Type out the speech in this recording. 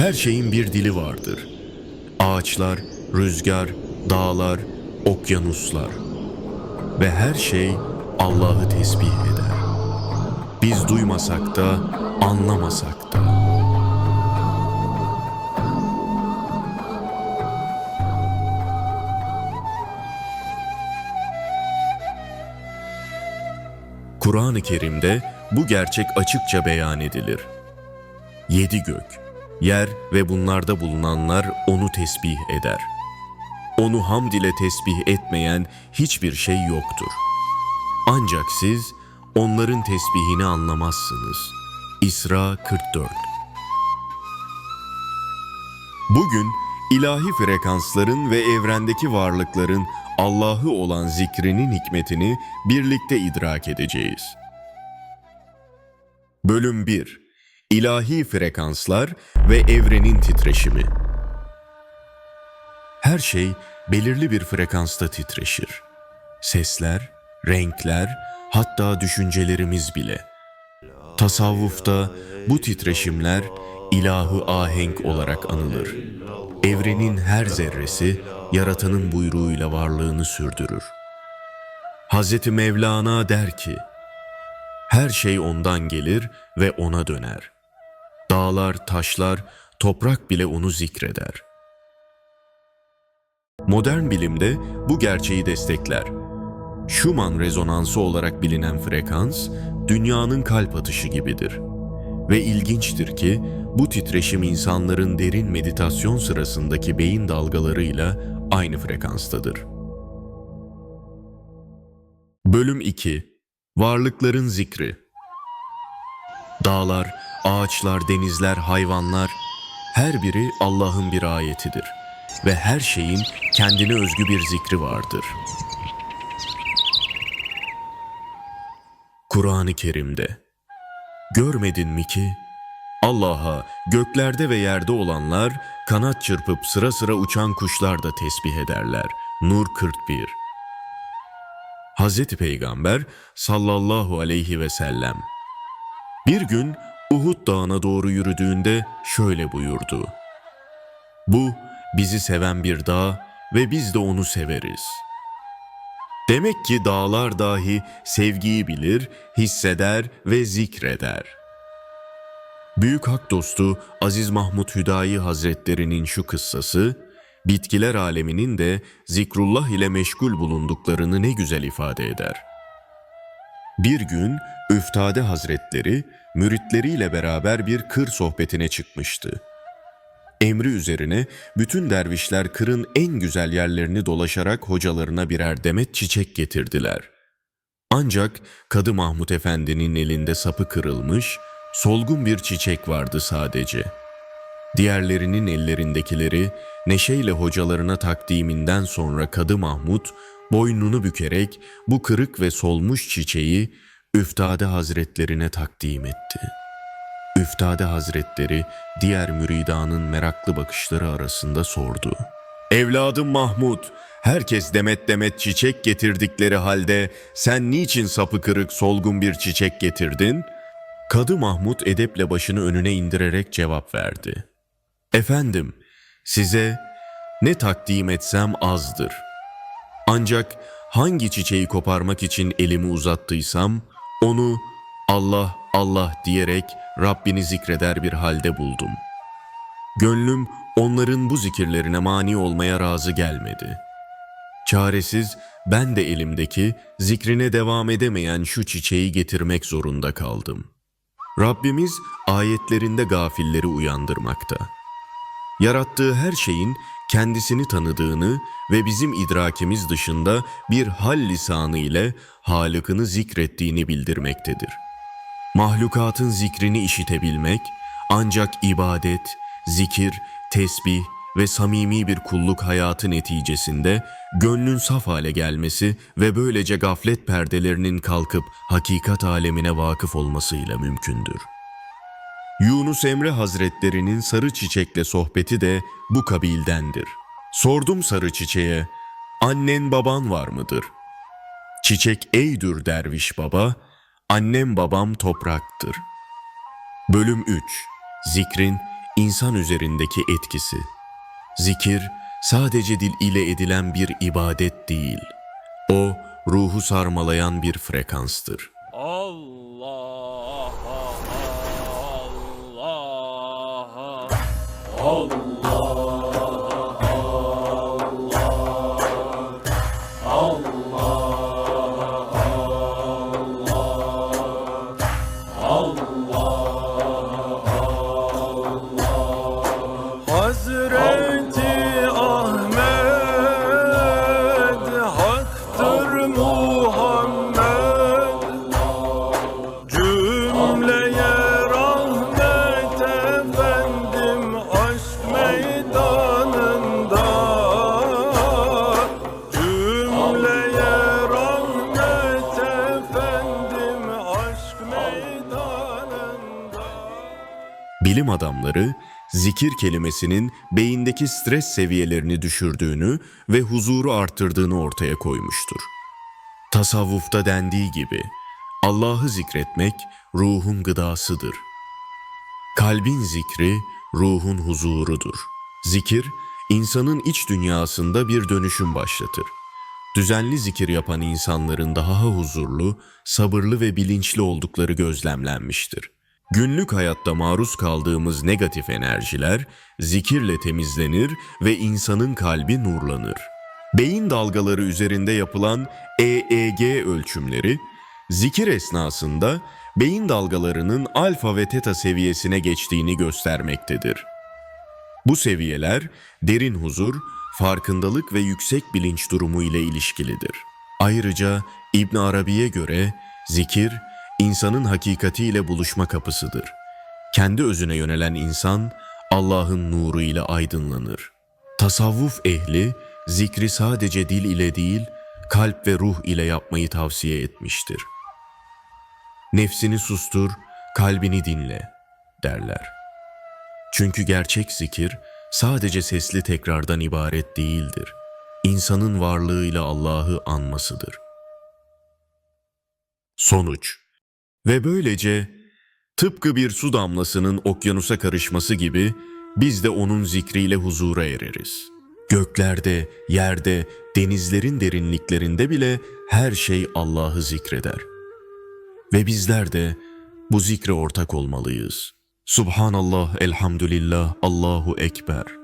Her şeyin bir dili vardır. Ağaçlar, rüzgar, dağlar, okyanuslar ve her şey Allah'ı tesbih eder. Biz duymasak da, anlamasak da. Kur'an-ı Kerim'de bu gerçek açıkça beyan edilir. Yedi gök, yer ve bunlarda bulunanlar onu tesbih eder. Onu hamd ile tesbih etmeyen hiçbir şey yoktur. Ancak siz onların tesbihini anlamazsınız. İsra 44 Bugün ilahi frekansların ve evrendeki varlıkların Allah'ı olan zikrinin hikmetini birlikte idrak edeceğiz. Bölüm 1 İlahi frekanslar ve evrenin titreşimi Her şey belirli bir frekansta titreşir. Sesler, renkler, hatta düşüncelerimiz bile. Tasavvufta bu titreşimler ilahı ahenk olarak anılır. Evrenin her zerresi yaratanın buyruğuyla varlığını sürdürür. Hz. Mevlana der ki, her şey ondan gelir ve ona döner. Dağlar, taşlar, toprak bile onu zikreder. Modern bilimde bu gerçeği destekler. Schumann rezonansı olarak bilinen frekans, dünyanın kalp atışı gibidir. Ve ilginçtir ki bu titreşim insanların derin meditasyon sırasındaki beyin dalgalarıyla aynı frekanstadır. Bölüm 2 Varlıkların zikri Dağlar, ağaçlar, denizler, hayvanlar her biri Allah'ın bir ayetidir ve her şeyin kendine özgü bir zikri vardır. Kur'an-ı Kerim'de Görmedin mi ki Allah'a göklerde ve yerde olanlar kanat çırpıp sıra sıra uçan kuşlar da tesbih ederler. Nur 41 Hazreti Peygamber sallallahu aleyhi ve sellem bir gün Uhud dağına doğru yürüdüğünde şöyle buyurdu. Bu bizi seven bir dağ ve biz de onu severiz. Demek ki dağlar dahi sevgiyi bilir, hisseder ve zikreder. Büyük hak dostu Aziz Mahmud Hüdayi Hazretlerinin şu kıssası, bitkiler aleminin de zikrullah ile meşgul bulunduklarını ne güzel ifade eder. Bir gün Üftade Hazretleri müritleriyle beraber bir kır sohbetine çıkmıştı. Emri üzerine bütün dervişler kırın en güzel yerlerini dolaşarak hocalarına birer demet çiçek getirdiler. Ancak Kadı Mahmud Efendi'nin elinde sapı kırılmış, solgun bir çiçek vardı sadece. Diğerlerinin ellerindekileri neşeyle hocalarına takdiminden sonra Kadı Mahmud boynunu bükerek bu kırık ve solmuş çiçeği Üftade Hazretlerine takdim etti. Üftade Hazretleri diğer müridanın meraklı bakışları arasında sordu. Evladım Mahmud, herkes demet demet çiçek getirdikleri halde sen niçin sapı kırık solgun bir çiçek getirdin? Kadı Mahmud edeple başını önüne indirerek cevap verdi. Efendim, size ne takdim etsem azdır. Ancak hangi çiçeği koparmak için elimi uzattıysam, onu Allah Allah diyerek Rabbini zikreder bir halde buldum. Gönlüm onların bu zikirlerine mani olmaya razı gelmedi. Çaresiz ben de elimdeki zikrine devam edemeyen şu çiçeği getirmek zorunda kaldım. Rabbimiz ayetlerinde gafilleri uyandırmakta. Yarattığı her şeyin kendisini tanıdığını ve bizim idrakimiz dışında bir hal lisanı ile Halık'ını zikrettiğini bildirmektedir. Mahlukatın zikrini işitebilmek ancak ibadet, zikir, tesbih ve samimi bir kulluk hayatı neticesinde gönlün saf hale gelmesi ve böylece gaflet perdelerinin kalkıp hakikat alemine vakıf olmasıyla mümkündür. Yunus Emre Hazretlerinin sarı çiçekle sohbeti de bu kabildendir. Sordum sarı çiçeğe, annen baban var mıdır? Çiçek eydür derviş baba, annem babam topraktır. Bölüm 3 Zikrin insan üzerindeki etkisi. Zikir sadece dil ile edilen bir ibadet değil. O ruhu sarmalayan bir frekanstır. Allah Oh, Allah Bilim adamları zikir kelimesinin beyindeki stres seviyelerini düşürdüğünü ve huzuru arttırdığını ortaya koymuştur. Tasavvufta dendiği gibi Allah'ı zikretmek ruhun gıdasıdır. Kalbin zikri ruhun huzurudur. Zikir insanın iç dünyasında bir dönüşüm başlatır. Düzenli zikir yapan insanların daha huzurlu, sabırlı ve bilinçli oldukları gözlemlenmiştir. Günlük hayatta maruz kaldığımız negatif enerjiler zikirle temizlenir ve insanın kalbi nurlanır. Beyin dalgaları üzerinde yapılan EEG ölçümleri zikir esnasında beyin dalgalarının alfa ve teta seviyesine geçtiğini göstermektedir. Bu seviyeler derin huzur, farkındalık ve yüksek bilinç durumu ile ilişkilidir. Ayrıca İbn Arabi'ye göre zikir insanın hakikatiyle buluşma kapısıdır. Kendi özüne yönelen insan Allah'ın nuru ile aydınlanır. Tasavvuf ehli zikri sadece dil ile değil, kalp ve ruh ile yapmayı tavsiye etmiştir. Nefsini sustur, kalbini dinle derler. Çünkü gerçek zikir sadece sesli tekrardan ibaret değildir. İnsanın varlığıyla Allah'ı anmasıdır. Sonuç Ve böylece tıpkı bir su damlasının okyanusa karışması gibi biz de onun zikriyle huzura ereriz. Göklerde, yerde, denizlerin derinliklerinde bile her şey Allah'ı zikreder. Ve bizler de bu zikre ortak olmalıyız. Subhanallah, elhamdülillah, Allahu Ekber.